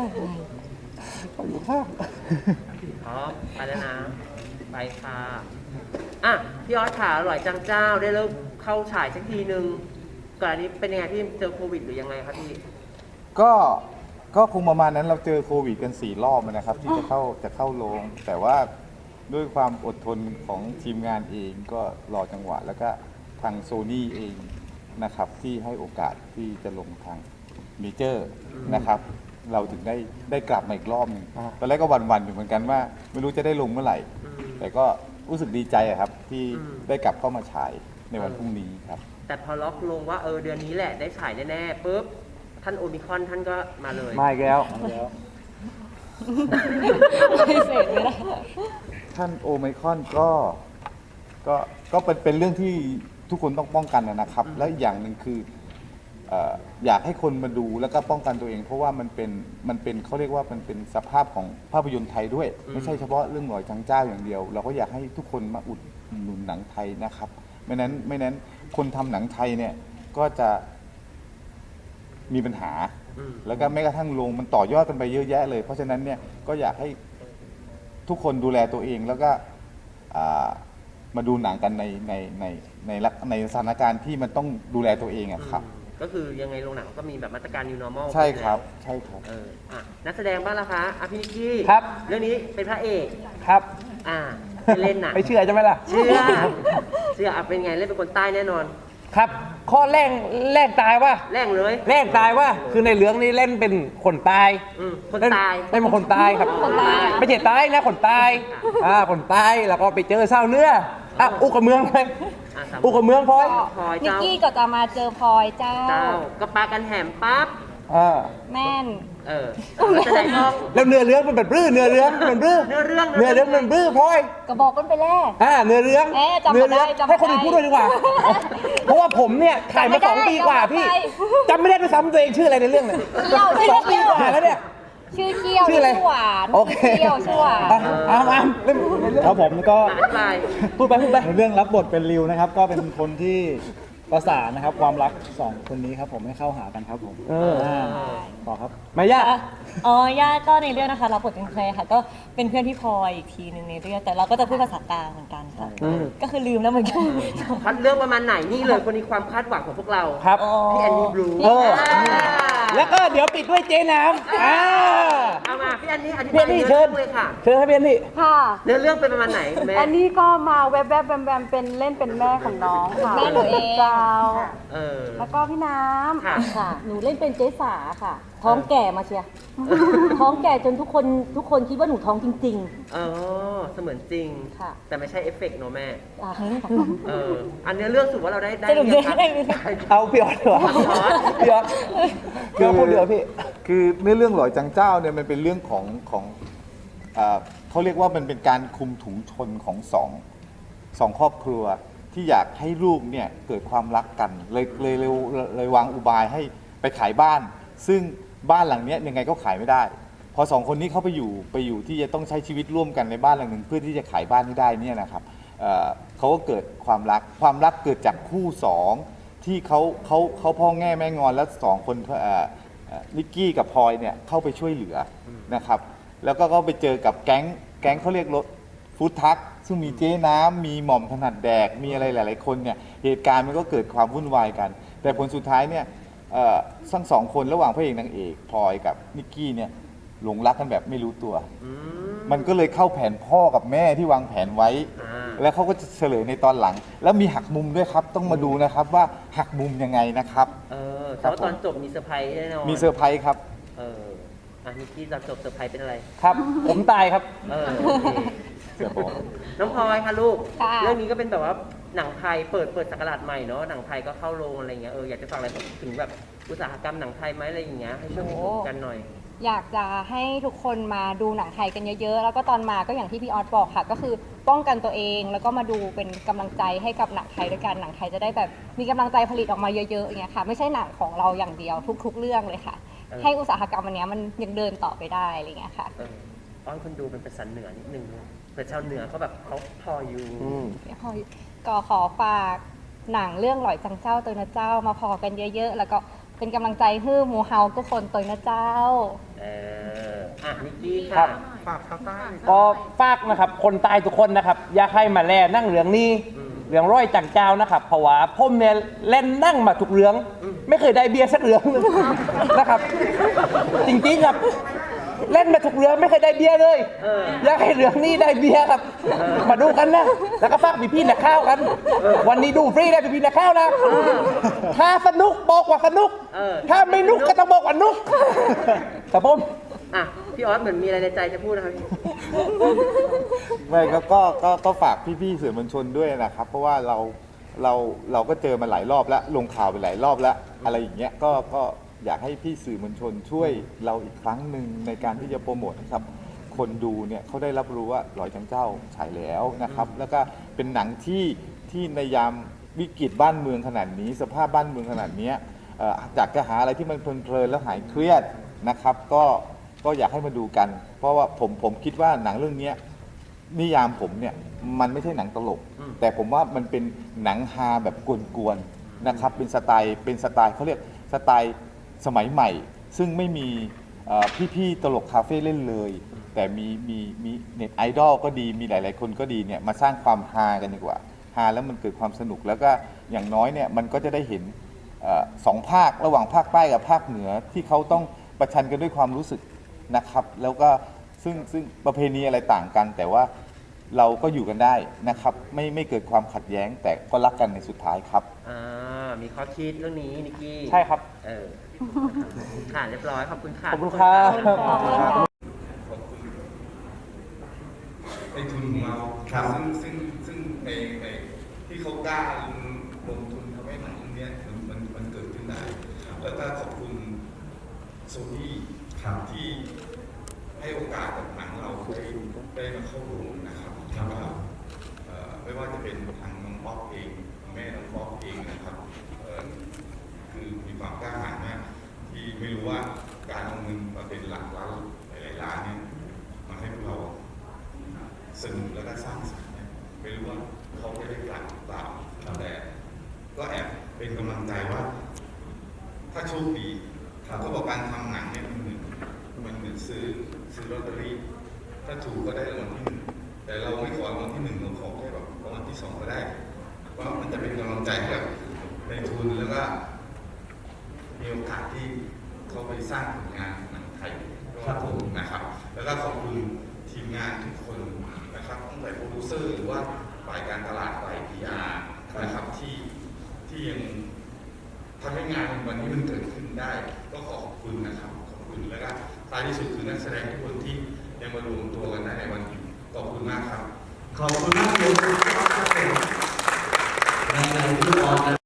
อบเลยเขาอยู่ข้างพร้อมไปแล้วนะ ไปค่ะ อะ พี่ออสขาอร่อยจังเจ้าได้เริ่มเข้าฉายสักทีหนึ่งก่อนอันนี้เป็นยังไงพี่เจอโควิดหรือยังไงครับพี่ ก็ก็คงประมาณนั้นเราเจอโควิดกันสี่รอบนะครับ ที่จะเข้าจะเข้าโรงแต่ว่าด้วยความอดทนของทีมงานเองก็รอจังหวะ แล้วก็ทางโซนี่เองนะครับที่ให้โอกาสที่จะลงทางเมเจอร์นะครับ เราถึงได้ได้กลับมาอีกรอบหนึ่งอ่า ตอนแรกก็หวันๆอยู่เหมือนกันว่า ไม่รู้จะได้ลงเมื่อไหร่ อืม แต่ก็รู้สึกดีใจอะครับที่อืม ได้กลับเข้ามาฉายในวันพรุ่งนี้ครับ แต่พอล็อกลงว่าเออเดือนนี้แหละได้ฉายแน่ๆปุ๊บท่านโอมิครอนท่านก็มาเลย มาอีกแล้ว ไม่เสร็จไม่ได้ ท่านโอไมครอนก็ก็ก็เป็นเป็นเรื่องที่ทุกคนต้องป้องกันนะครับ และอีกอย่างหนึ่งคือ เอ่ออยากให้คนมาดูแล้วก็ป้องกันตัวเอง เพราะว่ามันเป็นมันเป็นเขาเรียกว่ามันเป็นสภาพของภาพยนตร์ไทยด้วยอืมไม่ใช่เฉพาะเรื่องหลอยจังเจ้าอย่างเดียว เราก็อยากให้ทุกคนมาอุดหนุนหนังไทยนะครับ ไม่นั้นไม่นั้นคนทำหนังไทยเนี่ยก็จะมีปัญหา อืม แล้วก็แม้กระทั่งลงมันต่อยอดกันไปเยอะแยะเลย เพราะฉะนั้นเนี่ยก็อยากให้ทุกคนดูแลตัวเองแล้วก็อ่ามาดูหนังกันในในในในลักในสถานการณ์ที่มันต้องดูแลตัวเองอะครับ อืม ก็คือยังไงโรงหนังก็มีแบบมาตรการ new normal ใช่ครับ ใช่ครับ เอออะนักแสดงบ้างล่ะคะอะพี่นิกกี้ครับ เรื่องนี้เป็นพระเอกครับ อ่าเล่นน่ะไม่เชื่อใช่ไหมล่ะ เชื่อเชื่ออะเป็นไงเล่นเป็นคนใต้แน่นอน ครับ ข้อแรกแรกตายว่าแรงเลยแรกตายว่าคือในเรื่องนี้เล่นเป็นคนตายอืมคนเล่ตาย เล่นเป็นคนตายครับคนตาย ไม่ใช่ตายนะคนตายอ่าคนตายแล้วก็ไปเจอเศร้าเนื้อ อะอุกกับเมืองไปอะสามอุกกับเมืองพลอยพลอยนิกเจ้ากี้ก็จะมาเจอพลอยเจ้า เจ้าก็ปากันแหมปั๊บอ่าแม่น เออนักแสดงก็ แล้วเนื้อเรื่องมันเป็นบื้อเนื้อเรื่องมันบื้อเนื้อเรื่อง เนื้อเรื่องมันบื้อพลอย ก็บอกกันไปแล้ว อ่าเนื้อเรื่องเอ๊ะจำเนื้อมาได้เรื่องจำมาให้คนอื่นได้พูดด้วยดีกว่า เพราะว่าผมเนี่ยถ่ายมาจำไม่ได้สองปีกว่าจำไม่พี่ได้จำไม่ได้ด้วยซ้ำตัวเองชื่ออะไรในเรื่องเนี่ยเที่ยวสองปีกว่าแล้วเนี่ย ชื่อเที่ยวชื่ออะไร หวานโอเคเที่ยวชื่อหวาน อะอามอามเล่นในเรื่องครับผมก็อธิบายพูดไปพูดไป ในเรื่องรับบทเป็นริวนะครับ ก็เป็นคนที่ประสานนะครับ ความรักสองคนนี้ครับผมให้เข้าหากันครับผมเออาต่อครับ มายา อ๋อย่าก็ในเรื่องนะคะรับบทเป็นแคลร์ค่ะ ก็เป็นเพื่อนพี่พลอยอีกทีหนึ่งในเรื่องแต่เราก็จะพูดภาษากลางเหมือนกันค่ะ อืม ก็คือลืมแล้วเหมือนกันคัดเรื่องประมาณไหนนี่เลยคนนี้ความคาดหวังของพวกเราครับพี่แอนนี่บลูเออ แล้วก็เดี๋ยวปิดด้วยเจ๊น้ำอ่าเอามาพี่แอนนี่อธิเพี้บายยนนี่เนื้อเชิเรื่ญองเลยค่ะ เชิญให้เพี้ยนนี่ ค่ะ เนื้อเรื่องเป็นประมาณไหนคุณแม่อันนี้ก็มาแวบๆแบมๆเป็นเล่นเป็นแม่ของน้องค่ะแม่หนูเอง เจ้า เออ แล้วก็พี่น้ค่ะค่ะ หนูเล่นเป็นเจ๊สาค่ะ ท้องแก่มาเชียร์ ท้องแก่จนทุกคนทุกคนคิดว่าหนูท้องจริง เออเสมือนจริง ค่ะ แต่ไม่ใช่เอฟเฟกต์เนอะแม่ ๆอะ เออ อันเนี้ยเรื่องสุดว่าเราได้ได้สรุปหรือยังได้ครับได้ เอาพี่ออสดีกว่าพี่ออสพี่ออสพูดเดี๋ยวพี่ คือเนื้อเรื่องหลอยจังเจ้าเนี่ยมันเป็นเรื่องของของอ่าเขาเรียกว่ามันเป็นการคุมถุงชนของสองสองครอบครัวที่อยากให้ลูกเนี่ยเกิดความรักกันเลยเลยเลยเลยเลยวางอุบายให้ไปขายบ้าน ซึ่ง บ้านหลังเนี้ยยังไงก็ขายไม่ได้ พอสองคนนี้เขาไปอยู่ไปอยู่ที่จะต้องใช้ชีวิตร่วมกันในบ้านหลังหนึ่งเพื่อที่จะขายบ้านให้ได้เนี่ยนะครับเอ่อเขาก็เกิดความรักความรักเกิดจากคู่สองที่เขาเขาเขาพ่อแง่แม่งอนแล้วสองคนเอ่อเอ่อนิกกี้กับพลอยเนี่ยเข้าไปช่วยเหลืออนะครับ แล้วก็ก็ไปเจอกับแก๊งแก๊งเขาเรียกรถ ฟู้ดทักซึ่งมีเจ๊น้ำมีหม่อมถนัดแดกมีอะไรหลาย ๆ คนเนี่ยเหตุการณ์มันก็เกิดความวุ่นวายกัน แต่ผลสุดท้ายเนี่ย เอ่อทั้งสองคนระหว่างพระเอกนางเอกพลอยกับนิกกี้เนี่ยหลงรักกันแบบไม่รู้ตัว อืม มันก็เลยเข้าแผนพ่อกับแม่ที่วางแผนไว้ อ่า แล้วเขาก็จะเฉลยในตอนหลัง แล้วมีหักมุมด้วยครับ ต้องมาดูนะครับว่าหักมุมยังไงนะครับ เออครัแต่บว่าตอนจบมีเซอร์ไพรส์แน่นอนมีเซอร์ไพรส์ครับ เอออะนิกกี้ตอนจบเซอร์ไพรส์เป็นอะไร ครับ ผมตายครับ เออโอเค เสียบอก น้องพลอยค่ะลูก ค่ะ เรื่องนี้ก็เป็นแบบว่า หนังไทยเปิดเปิดสักราชใหม่เนาะหนังไทยก็เข้าโรงอะไรเงี้ยเอออยากจะฟังอะไรถึงแบบอุตสาหกรรมหนังไทยไหมอะไรอย่างเงี้ยให้ช่วยพูดกันหน่อย อยากจะให้ทุกคนมาดูหนังไทยกันเยอะๆ แล้วก็ตอนมาก็อย่างที่พี่ออสบอกค่ะ ก็คือป้องกันตัวเองแล้วก็มาดูเป็นกำลังใจให้กับหนังไทยด้วยกันหนังไทยจะได้แบบมีกำลังใจผลิตออกมาเยอะๆอย่างเงี้ยค่ะ ไม่ใช่หนังของเราอย่างเดียวทุก ๆ เรื่องเลยค่ะ เออ ให้อุตสาหกรรมอันเนี้ยมันยังเดินต่อไปได้อะไรเงี้ยค่ะ เอออ้อนคนดูเป็นภาษาเหนือนิดนึงนะเผื่อชาวเหนือเขาแบบเขาพออยู่ อืม ก็ขอฝากหนังเรื่องหลอยจังเจ้าตัวนะเจ้ามาพอกันเยอะ ๆ แล้วก็เป็นกำลังใจให้หมูเฮาทุกคนตัวนะเจ้า เอออะนิกกี้ครัค่ะบก็ฝากนะครับ คนตายทุกคนนะครับ อย่าให้มาแล่นั่งเหลืองนี้เหลืองร้อยจังเจ้านะครับเพราะว่าผมเนี่ยเล่นนั่งมาทุกเรื่อง ไม่เคยได้เบียร์สักเรื่องหนึ่งนะครับ จริงๆครับ เล่นมาทุกเรื่องไม่เคยได้เบียร์เลยเอออยากให้เรื่องนี้ได้เบียร์ครับ มาดูกันนะ แล้วก็ฝากพี่พี่ๆนักข่าวกัน วันนี้ดูฟรีได้พี่พี่ๆนักข่าวนะ ถ้าสนุกบอกว่าสนุกเออถ้าไม่นุกก็ต้องบอกว่านุกครับผมอะพี่ออสเหมือนมีอะไรในใจจะพูดนะครับพี่ไม่ก็ก็ก็ก็ฝากพี่ๆสื่อมวลชนด้วยนะครับ เพราะว่าเราเราเราก็เจอมาหลายรอบแล้วลงข่าวไปหลายรอบแล้ว อะไรอย่างเงี้ยก็ก็ อยากให้พี่สื่อมวลชนช่วยเราอีกครั้งหนึ่งในการที่จะโปรโมทให้กับ คนดูเนี่ยเขาได้รับรู้ว่าหลอยจังเจ้าฉายแล้วนะครับ แล้วก็เป็นหนังที่ที่ในยามวิกฤตบ้านเมืองขนาดนี้ สภาพบ้านเมืองขนาดเนี้ยเอ่ออยากจะหาอะไรที่มันเพลินๆแล้วหายเครียดนะครับ ก็ก็อยากให้มาดูกัน เพราะว่าผมผมคิดว่าหนังเรื่องเนี้ย นิยามผมเนี่ยมันไม่ใช่หนังตลก อืม แต่ผมว่ามันเป็นหนังฮาแบบกวนๆนะครับ เป็นสไตล์เป็นสไตล์เขาเรียกสไตล์ สมัยใหม่ ซึ่งไม่มีเอ่อพี่ๆตลกคาเฟ่เล่นเลย แต่มีมีมีเน็ตไอดอลก็ดีมีหลาย ๆ คนก็ดีเนี่ยมาสร้างความฮากันดีกว่าฮาแล้วมันเกิดความสนุกแล้วก็อย่างน้อยเนี่ยมันก็จะได้เห็นเออสองภาคระหว่างภาคใต้กับภาคเหนือที่เขาต้องประชันกันด้วยความรู้สึกนะครับ แล้วก็ซึ่งซึ่งประเพณีอะไรต่างกัน แต่ว่า เราก็อยู่กันได้นะครับ ไม่ไม่เกิดความขัดแย้งแต่ก็รักกันในสุดท้ายครับ อ่ามีข้อคิดเรื่องนี้นิกกี้ใช่ครับ เออค่ะเรียบร้อยขอบคุณค่ะขอบคุณครับในทุนของเราครับ ซึ่งซึ่งซึ่งในในที่เขากล้าลงลงทุนทำให้หนังเรื่องเนี้ยมันมันมันเกิดขึ้นได้ แล้วก็ขอบคุณโซนี่ครับที่ให้โอกาสกับหนังเราได้ได้มาเข้าโรงนะครับ แล้วก็เอ่อไม่ว่าจะเป็นทางน้องป๊อกเอง แม่น้องป๊อกเองนะครับคือมีความกล้าหาญมากที่ไม่รู้ว่าการเอาเงินมาเป็นหลักล้านหลายล้านเนี่ยมาให้พวกเราสนุกแล้วก็สร้างสรรค์เนี่ยไม่รู้ว่าเขาจะได้กลับหรือเปล่าแต่ก็แอบเป็นกำลังใจว่า ถ้าโชคดีเขาบอกการทำหนังเนี่ยมันเหมือนมันเหมือนซื้อซื้อลอตเตอรี่ ถ้าถูกก็ได้รางวัลที่หนึ่ง แต่เราไม่ขอรางวัลที่หนึ่งเราขอแค่แบบรางวัลที่สองก็ได้เพราะมันจะเป็นกำลังใจให้กับในทุนแล้วก็มีโอกาสที่เขาไปสร้างผลงานหนังไทยครับผมนะครับ แล้วก็ขอบคุณทีมงานทุกคนนะครับตั้งแต่โปรดิวเซอร์หรือว่าฝ่ายการตลาดฝ่าย PR นะครับที่ที่ยังทำให้งานวันนี้มันเกิดขึ้นได้ ก็ขอขอบคุณนะครับขอบคุณแล้วก็ท้ายที่สุดคือนักแสดงทุกคนที่ยังมารวมตัวกันได้ในวันนี้ ขอบคุณมากครับ ขอบคุณมากเลยครับในในทุกออน